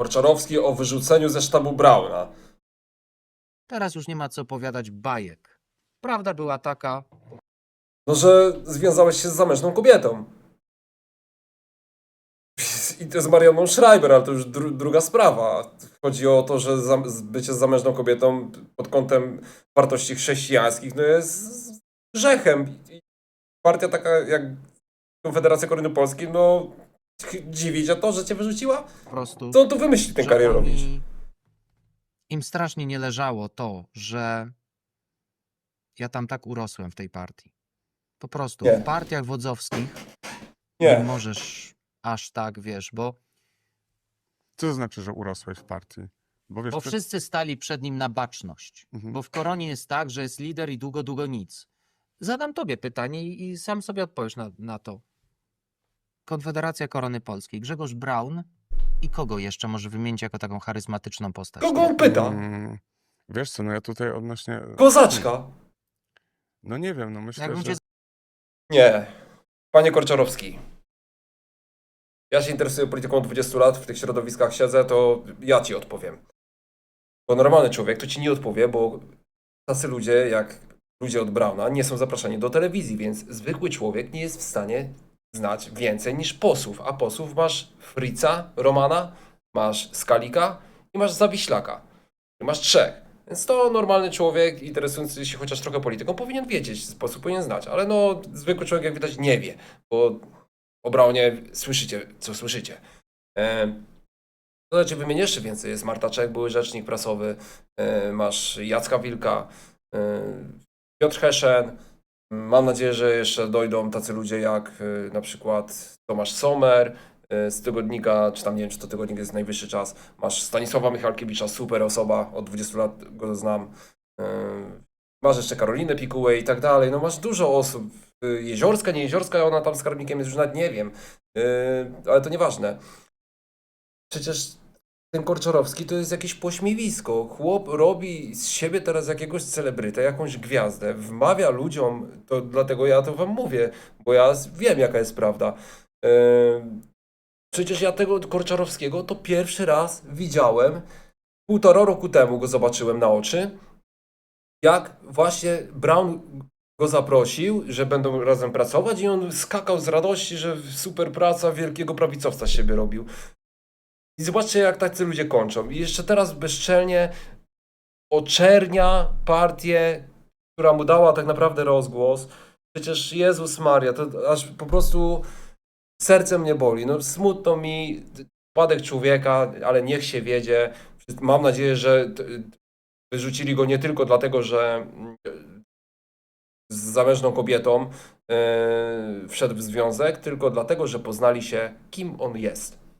Korczarowski o wyrzuceniu ze sztabu Brauna. Teraz już nie ma co opowiadać bajek. Prawda była taka, No, że związałeś się z zamężną kobietą. I to z Marianą Schreiber, ale to już dru druga sprawa. Chodzi o to, że zam- z- bycie zamężną kobietą pod kątem wartości chrześcijańskich no jest grzechem. I partia taka jak Konfederacja Korony Polskiej, no ch- dziwi cię to, że cię wyrzuciła? po prostu. Co on tu wymyśli ten że karierowicz? oni- Im strasznie nie leżało to, że ja tam tak urosłem w tej partii. Po prostu Nie. w partiach wodzowskich nie. Nie. możesz aż tak, wiesz, bo, Co to znaczy, że urosłeś w partii? Bo wiesz, bo przed- wszyscy stali przed nim na baczność. Mhm. Bo w koronie jest tak, że jest lider i długo, długo nic. Zadam tobie pytanie i, i sam sobie odpowiesz na, na to. Konfederacja Korony Polskiej, Grzegorz Braun i kogo jeszcze może wymienić jako taką charyzmatyczną postać? Kogo on pyta? Mm, wiesz co, no ja tutaj odnośnie... Kozaczka. No nie wiem, no myślę, Jakbym że... cię Nie. Panie Korczarowski. Ja się interesuję polityką od 20 lat, w tych środowiskach siedzę, to ja ci odpowiem. Bo normalny człowiek to ci nie odpowie, bo tacy ludzie jak ludzie od Brauna nie są zapraszani do telewizji, więc zwykły człowiek nie jest w stanie znać więcej niż posłów. A posłów masz Frica, Romana, masz Skalika i masz Zawiślaka. Masz trzech. Więc to normalny człowiek interesujący się chociaż trochę polityką powinien wiedzieć, sposób powinien znać. Ale no, zwykły człowiek jak widać nie wie, bo o Braunie słyszycie, co słyszycie. E, to wymienię jeszcze więcej. Jest Marta Czech, były rzecznik prasowy, masz Jacka Wilka, Piotr Heszen. Mam nadzieję, że jeszcze dojdą tacy ludzie jak e, na przykład Tomasz Sommer e, z tygodnika, czy tam nie wiem, czy to tygodnik jest najwyższy czas. Masz Stanisława Michalkiewicza, super osoba, od 20 lat go znam. E, Masz jeszcze Karolinę Pikułę i tak dalej. No masz dużo osób. Y, Jeziorska, nie Jeziorska, ona tam skarbnikiem jest, już nawet nie wiem. Ale to nieważne. Przecież ten Korczarowski to jest jakieś pośmiewisko. Chłop robi z siebie teraz jakiegoś celebrytę, jakąś gwiazdę, wmawia ludziom, to dlatego ja to wam mówię, bo ja wiem jaka jest prawda. Przecież ja tego Korczarowskiego to pierwszy raz widziałem, półtora roku temu go zobaczyłem na oczy, jak właśnie Brown go zaprosił, że będą razem pracować i on skakał z radości, że super praca, wielkiego prawicowca siebie robił. I zobaczcie, jak tacy ludzie kończą. I jeszcze teraz bezczelnie oczernia partię, która mu dała tak naprawdę rozgłos. Przecież Jezus Maria, to aż po prostu serce mnie boli. No smutno mi, upadek człowieka, ale niech się wiedzie. Mam nadzieję, że wyrzucili go nie tylko dlatego, że mm, z zamężną kobietą e, wszedł w związek, tylko dlatego, że poznali się, kim on jest.